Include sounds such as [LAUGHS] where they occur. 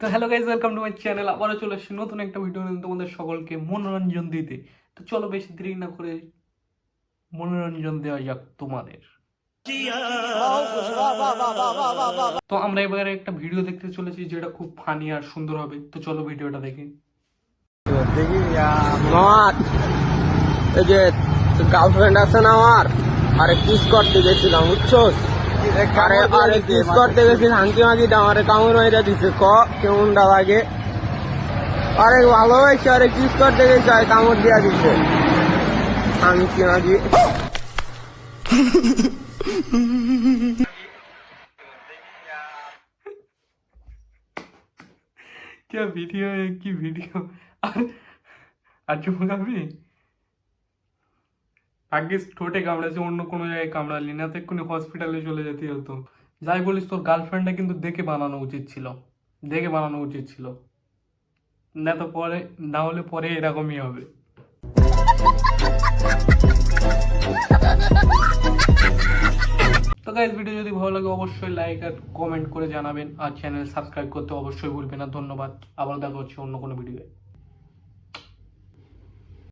তো hello guys welcome to my channel আবারও চলে এসেছি নতুন একটা ভিডিও নিয়ে তোমাদের সকলকে মনোরঞ্জন দিতে। তো চলো বেশি দেরি না করে মনোরঞ্জন দেওয়া যাক তোমাদের। তো আমরা এবারে একটা ভিডিও দেখতে চলেছি যেটা খুব ফানি আর সুন্দর হবে। তো চলো ভিডিওটা দেখি। দেখি আমার এই যে গার্লফ্রেন্ড আছে না আমার? আরে কিস করতে গেছিলাম, বুঝছোস? আরে আরে কিস করতে গেছি হাঙ্কি মাগিটা আমারে কামড় মাইরা দিছে ক কেমনটা লাগে আরে ভালোবাসে আরে কিস করতে গেছে আর কামড় দিয়া দিছে হাঙ্কি মাগি क्या वीडियो है की वीडियो আর আর চুমকাবি [LAUGHS] [LAUGHS] আগে ঠোঁটে কামড়েছে অন্য কোনো জায়গায় কামড়ালি, না তো এক্ষুনি হসপিটালে চলে যেতে হতো। যাই বলিস, তোর গার্লফ্রেন্ডটা কিন্তু দেখে বানানো উচিত ছিল। দেখে বানানো উচিত ছিল। না তো পরে, না হলে পরে এরকমই হবে। তো গাইজ ভিডিও যদি ভালো লাগে অবশ্যই লাইক আর কমেন্ট করে জানাবেন। আর চ্যানেল সাবস্ক্রাইব করতে অবশ্যই ভুলবেন না। ধন্যবাদ। আবার দেখা হচ্ছে অন্য কোনো ভিডিওয়ে